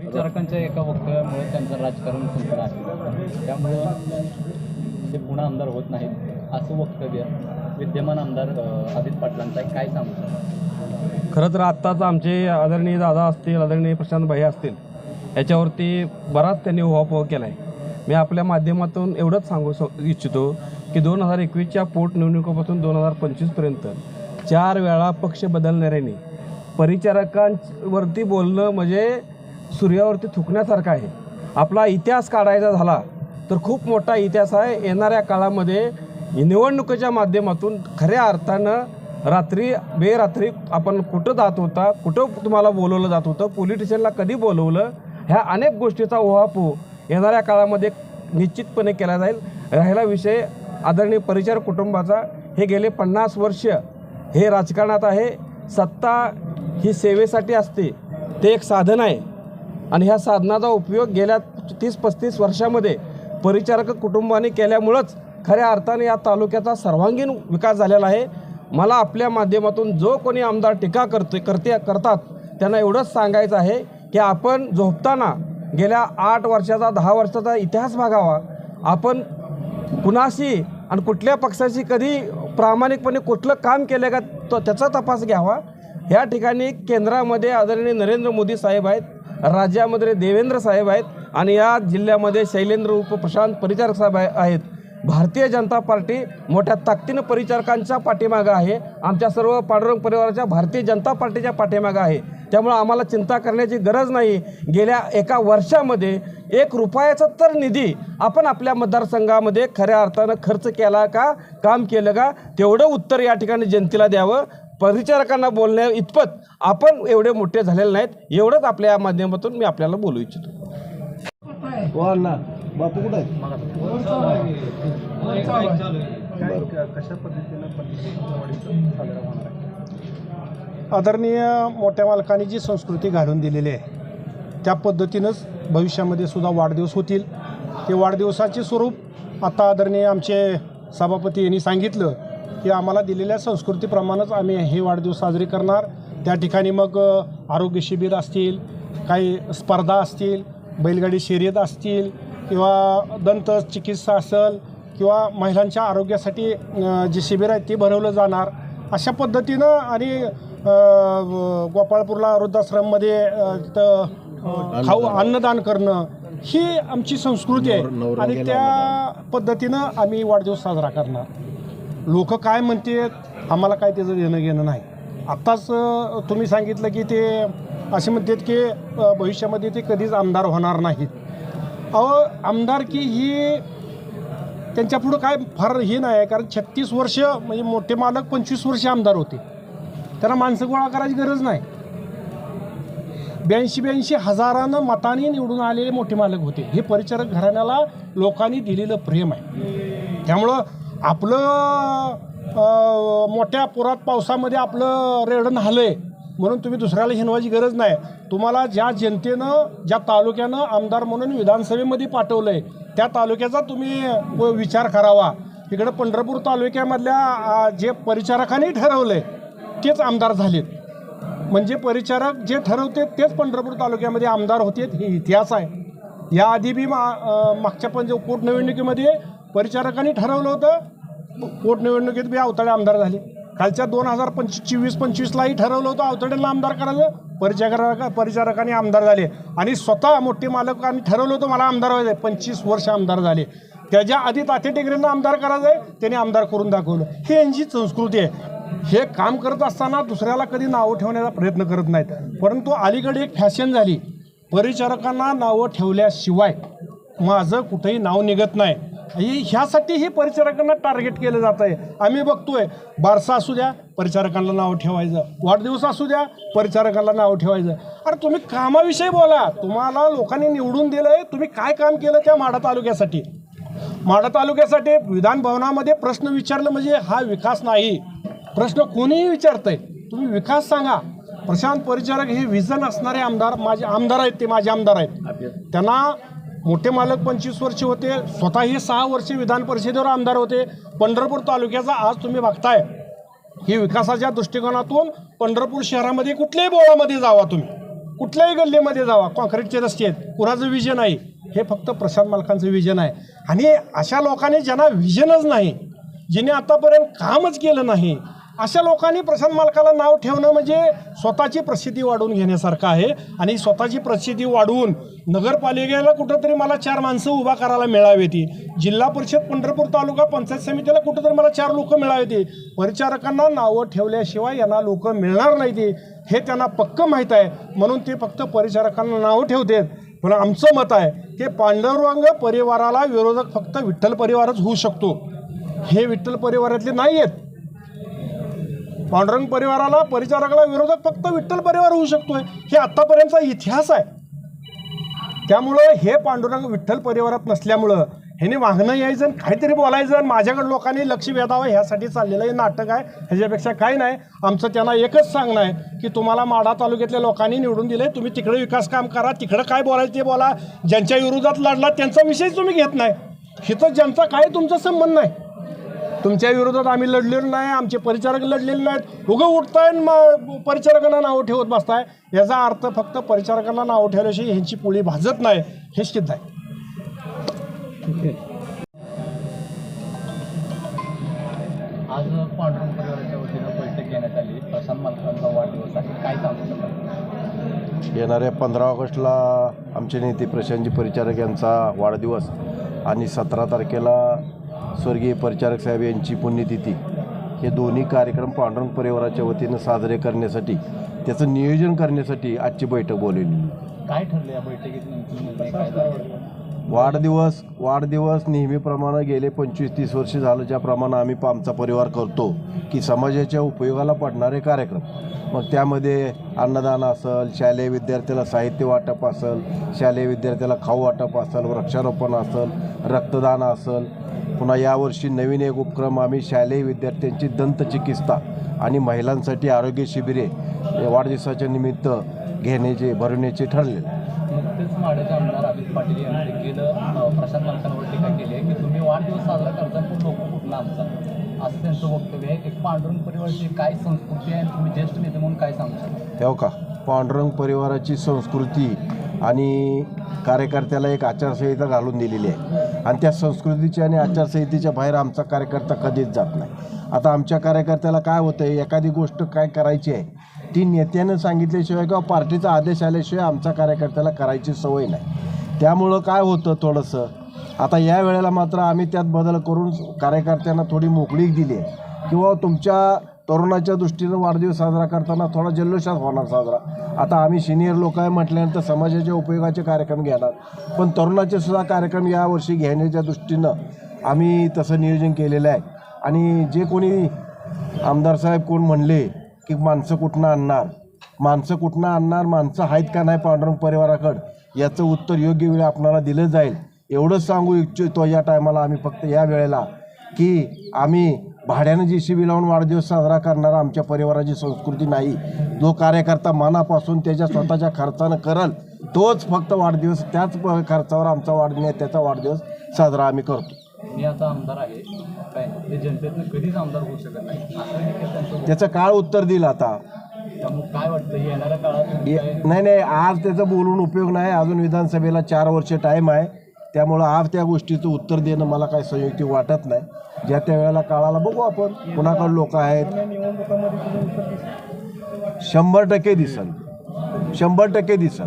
परिचारकांच्या एका वक्तव्यामुळे त्यांचं राजकारण संपलं आहे. त्यामुळं ते पुन्हा आमदार होत नाहीत असं वक्तव्य विद्यमान आमदार अजित आदित काय सांगू खरं तर आत्ताच आमचे आदरणीय दादा असतील आदरणीय प्रशांत भाई असतील याच्यावरती बराच त्यांनी उहापोह केला आहे मी आपल्या माध्यमातून एवढंच सांगू इच्छितो की दोन हजार एकवीसच्या पोटनिवडणुकीपासून दोन हजार पंचवीसपर्यंत चार वेळा पक्ष बदलणाऱ्यांनी परिचारकांवरती बोलणं म्हणजे सूर्यावरती थुकण्यासारखं आहे. आपला इतिहास काढायचा झाला तर खूप मोठा इतिहास आहे. येणाऱ्या काळामध्ये निवडणुकीच्या माध्यमातून खऱ्या अर्थानं रात्री बेरात्री आपण कुठं जात होता कुठं तुम्हाला बोलवलं जात होतं पोलिटिशियनला कधी बोलवलं ह्या अनेक गोष्टीचा ओहापो येणाऱ्या काळामध्ये निश्चितपणे केला जाईल. राहिला विषय आदरणीय परिचार कुटुंबाचा. हे गेले पन्नास वर्ष. हे राजकारणात आहे. सत्ता ही सेवेसाठी असते. ते एक साधन आहे. आणि ह्या साधनाचा उपयोग गेल्या तीस पस्तीस वर्षामध्ये परिचारक कुटुंबाने केल्यामुळंच खऱ्या अर्थाने या तालुक्याचा सर्वांगीण विकास झालेला आहे. मला आपल्या माध्यमातून जो कोणी आमदार टीका करते करते करतात त्यांना एवढंच सांगायचं आहे की आपण झोपताना गेल्या आठ वर्षाचा दहा वर्षाचा इतिहास बघावा. आपण कुणाशी आणि कुठल्या पक्षाशी कधी प्रामाणिकपणे कुठलं काम केलं का तो त्याचा तपास घ्यावा. या ठिकाणी केंद्रामध्ये आदरणीय नरेंद्र मोदी साहेब आहेत. राज्यामध्ये देवेंद्र साहेब आहेत आणि या जिल्ह्यामध्ये शैलेंद्र उप प्रशांत परिचारक साहेब आहेत. भारतीय जनता पार्टी मोठ्या ताकदीनं परिचारकांच्या पाठीमागं आहे. आमच्या सर्व पांडुरंग परिवाराच्या भारतीय जनता पार्टीच्या पाठीमागं आहे. त्यामुळं आम्हाला चिंता करण्याची गरज नाही. गेल्या एका वर्षामध्ये एक रुपयाचा तर निधी आपण आपल्या मतदारसंघामध्ये खऱ्या अर्थानं खर्च केला का काम केलं का तेवढं उत्तर या ठिकाणी जनतेला द्यावं. परिचारकांना बोलण्या इतपत आपण एवढे मोठे झालेले नाहीत. एवढंच आपल्या या माध्यमातून मी आपल्याला बोलू इच्छितो. बापू कुठं आदरणीय मोठ्या मालकांनी जी संस्कृती घालून दिलेली आहे त्या पद्धतीनंच भविष्यामध्ये सुद्धा वाढदिवस होतील. ते वाढदिवसाचे स्वरूप आता आदरणीय आमचे सभापती यांनी सांगितलं. की आम्हाला दिलेल्या संस्कृतीप्रमाणेच आम्ही हे वाढदिवस साजरे करणार. त्या ठिकाणी मग आरोग्य शिबिर असतील काही स्पर्धा असतील बैलगाडी शर्यत असतील किंवा दंत चिकित्सा असेल किंवा महिलांच्या आरोग्यासाठी जे शिबिर आहे ते भरवलं जाणार. अशा पद्धतीनं आणि गोपाळपूरला वृद्धाश्रममध्ये तिथं खाऊ अन्नदान करणं ही आमची संस्कृती आहे. आणि त्या पद्धतीनं आम्ही वाढदिवस साजरा करणार. लोक काय म्हणतात आम्हाला काय त्याचं देणं घेणं नाही. आत्ताच तुम्ही सांगितलं की ते असे म्हणतात की भविष्यामध्ये ते कधीच आमदार होणार नाहीत. अहो आमदारकी ही त्यांच्या पुढं काय फार हे नाही आहे कारण छत्तीस वर्ष म्हणजे मोठे मालक पंचवीस वर्ष आमदार होते. त्यांना माणसं गोळा करायची गरज नाही. ब्याऐंशी ब्याऐंशी हजारानं मताने निवडून आलेले मोठे मालक होते. हे परिचारक घराण्याला लोकांनी दिलेलं प्रेम आहे. त्यामुळं आपलं मोठ्या पुरात पावसामध्ये आपलं रेडण आहे म्हणून तुम्ही दुसऱ्याला हिनवायची गरज नाही. तुम्हाला ज्या जनतेनं ज्या तालुक्यानं आमदार म्हणून विधानसभेमध्ये पाठवलं आहे त्या तालुक्याचा तुम्ही व- विचार करावा. इकडं पंढरपूर तालुक्यामधल्या जे परिचारकांनी ठरवलं आहे तेच आमदार झालेत. म्हणजे परिचारक जे ठरवते तेच पंढरपूर तालुक्यामध्ये आमदार होते हे इतिहास आहे. याआधी बी मा मागच्या मागच्या पंच पोटनिवडणुकीमध्ये परिचारकांनी ठरवलं होतं पोटनिवडणुकीत बी अवताडे आमदार झाले. खालच्या दोन हजार पंचवीस चोवीस पंचवीसलाही ठरवलं होतं अवताड्यांना आमदार करायचं. परिचारका परिचारकांनी आमदार झाले. आणि स्वतः मोठे मालकांनी ठरवलं होतं मला आमदार व्हायचं पंचवीस वर्ष आमदार झाले. त्याच्या आधी ताते टेकरेंना आमदार करायचं आहे त्याने आमदार करून दाखवलं. हे यांची संस्कृती आहे. हे काम करत असताना दुसऱ्याला कधी नावं ठेवण्याचा प्रयत्न करत नाहीत. परंतु अलीकडे एक फॅशन झाली. परिचारकांना नावं ठेवल्याशिवाय माझं कुठेही नाव निघत नाही. ही ह्यासाठी हे परिचारकांना टार्गेट केलं जात आहे आम्ही बघतोय. बारसा असू द्या परिचारकांना नाव ठेवायचं. वाढदिवस असू द्या परिचारकांना नाव ठेवायचं. अरे तुम्ही कामाविषयी बोला. तुम्हाला लोकांनी निवडून दिलं आहे तुम्ही काय काम केलं त्या माढा तालुक्यासाठी? माढा तालुक्यासाठी विधान भवनामध्ये प्रश्न विचारलं म्हणजे हा विकास नाही. प्रश्न कोणीही विचारतंय? तुम्ही विकास सांगा. प्रशांत परिचारक हे विजन असणारे आमदार माझे आमदार आहेत ते माझे आमदार आहेत. त्यांना मोठे मालक पंचवीस वर्ष होते स्वतः हे सहा वर्षे विधान परिषदेवर आमदार होते. पंढरपूर तालुक्याचा आज तुम्ही बघताय. ही विकासाच्या दृष्टिकोनातून पंढरपूर शहरामध्ये कुठल्याही बोळामध्ये जावा तुम्ही. कुठल्याही गल्लीमध्ये जावा. कॉन्क्रीटचे रस्ते आहेत. कुणाचं विजन आहे. हे फक्त प्रशांत मालकांचं विजन आहे. आणि अशा लोकांनी ज्यांना विजनच नाही जिने आतापर्यंत कामच केलं नाही अशा लोकांनी प्रशांत मालकाला नाव ठेवणं म्हणजे स्वतःची प्रसिद्धी वाढवून घेण्यासारखं आहे. आणि स्वतःची प्रसिद्धी वाढवून नगरपालिकेला कुठंतरी मला चार माणसं उभा करायला मिळावी जिल्हा परिषद पंढरपूर तालुका पंचायत समितीला कुठंतरी मला चार लोक मिळावी परिचारकांना नावं ठेवल्याशिवाय यांना लोक मिळणार नाही ती. हे त्यांना पक्क माहीत आहे. म्हणून ते फक्त परिचारकांना नावं ठेवतात. पण आमचं मत आहे की पांडुरंग परिवाराला विरोधक फक्त विठ्ठल परिवारच होऊ शकतो. हे विठ्ठल परिवारातले नाही आहेत पांडुरंग परिवाराला परिचारकाला विरोधक फक्त विठ्ठल परिवार होऊ शकतोय. हे आत्तापर्यंतचा इतिहास आहे. त्यामुळं हे पांडुरंग विठ्ठल परिवारात नसल्यामुळं ह्याने वागणं यायचं आणि काहीतरी बोलायचं आणि माझ्याकडे लोकांनी लक्ष वेधावं ह्यासाठी चाललेलं हे नाटक आहे. ह्याच्यापेक्षा काही नाही. आमचं त्यांना एकच सांगणं आहे की तुम्हाला माढा तालुक्यातल्या लोकांनी निवडून दिले तुम्ही तिकडे विकास काम करा. तिकडं काय बोलायचं ते बोला. ज्यांच्या विरोधात लढला त्यांचा विषयच तुम्ही घेत नाही. हिथं ज्यांचा काय तुमचा संबंध नाही. तुमच्या विरोधात आम्ही लढलेलो नाही आमचे परिचारक लढलेले नाहीत. उगं उठताय आणि मग परिचारकांना नावं ठेवत बसताय. याचा अर्थ फक्त परिचारकांना नावं ठेवल्याशिवाय ह्यांची पोळी भाजत नाही हे सिद्ध आहे. आज पांडुरंग परिवाराच्या वतीनं बैठक घेण्यात आली. प्रशांत मालकांचा वाढदिवस आहे. काय सांगू येणाऱ्या पंधरा ऑगस्टला आमचे नेते प्रशांतजी परिचारक यांचा वाढदिवस आणि सतरा तारखेला स्वर्गीय परिचारक साहेब यांची पुण्यतिथी. हे दोन्ही कार्यक्रम पांडुरंग परिवाराच्या वतीनं साजरे करण्यासाठी त्याचं नियोजन करण्यासाठी आजची बैठक बोलवली. काय ठरलं या बैठकीत झाला? वाढदिवस वाढदिवस नेहमीप्रमाणे गेले पंचवीस तीस वर्ष झालं ज्याप्रमाणे आम्ही आमचा परिवार करतो की समाजाच्या उपयोगाला पडणारे कार्यक्रम. मग त्यामध्ये अन्नदान असेल शालेय विद्यार्थ्याला साहित्य वाटप असेल शालेय विद्यार्थ्याला खाऊ वाटप असेल वृक्षारोपण असेल रक्तदान असेल पुन्हा यावर्षी नवीन एक उपक्रम आम्ही शालेय विद्यार्थ्यांची दंतचिकित्सा आणि महिलांसाठी आरोग्य शिबिरे वाढदिवसाच्या निमित्त घेण्याचे भरवण्याचे ठरले नुकतेच माड्याचे आमदार अभित पाटील यांनी देखील अं, प्रशांत मालकांवर टीका केली आहे की तुम्ही वाढदिवस साजरा करता पण लोक कुठला आमचा? असं त्यांचं वक्तव्य आहे की पांडुरंग परिवाराची काय संस्कृती आहे आणि तुम्ही ज्येष्ठ नेते म्हणून काय सांगू शकता? तेव्हा का? पांडुरंग परिवाराची संस्कृती आणि कार्यकर्त्याला एक आचारसंहिता घालून दिलेली आहे. आणि त्या संस्कृतीच्या आणि आचारसंहितेच्या बाहेर आमचा कार्यकर्ता कधीच जात नाही. आता आमच्या कार्यकर्त्याला काय होतं आहे एखादी गोष्ट काय करायची आहे? ती नेत्यानं सांगितल्याशिवाय किंवा पार्टीचा आदेश आल्याशिवाय आमच्या कार्यकर्त्याला करायची सवय नाही. त्यामुळं काय होतं थोडंसं? आता या वेळेला मात्र आम्ही त्यात बदल करून कार्यकर्त्यांना थोडी मोकळीक दिली आहे. किंवा तुमच्या तरुणाच्या दृष्टीनं वाढदिवस साजरा करताना थोडा जल्लोषात होणार साजरा. आता आम्ही सिनियर लोक आहे म्हटल्यानंतर समाजाच्या उपयोगाचे कार्यक्रम घेणार. पण तरुणाचे सुद्धा कार्यक्रम यावर्षी घेण्याच्या दृष्टीनं आम्ही तसं नियोजन केलेलं आहे. आणि जे कोणी आमदार साहेब कोण म्हणले की माणसं कुठनं आणणार? माणसं कुठनं आणणार? माणसं आहेत का नाही पांडुरंग परिवाराकडं? याचं उत्तर योग्य वेळी आपणाला दिलं जाईल. एवढंच सांगू इच्छितो या टायमाला आम्ही फक्त या वेळेला की आम्ही भाड्यानं जी सी बी लावून वाढदिवस साजरा करणारा आमच्या परिवाराची संस्कृती नाही. जो कार्यकर्ता मनापासून त्याच्या स्वतःच्या खर्चानं करल तोच फक्त वाढदिवस त्याच खर्चावर आमचा वाढ त्याचा वाढदिवस साजरा आम्ही करतो. मी आता आमदार आहे. काय? ते जनतेतनं कधीच आमदार होऊ शकत नाही. असं देखील त्यांचं त्याचं काळ उत्तर दिलं आता. त्यामुळे काय वाटतं? येणाऱ्या काळात तुम्ही काय ये- नाही नाही आज त्याचं बोलून उपयोग नाही. अजून विधानसभेला चार वर्ष टाईम आहे. त्यामुळं आज त्या गोष्टीचं उत्तर देणं मला काही संयुक्ती वाटत नाही. ज्या त्या वेळेला काळाला बघू आपण कुणाकडे लोक आहेत. शंभर टक्के दिसल. शंभर टक्के दिसल.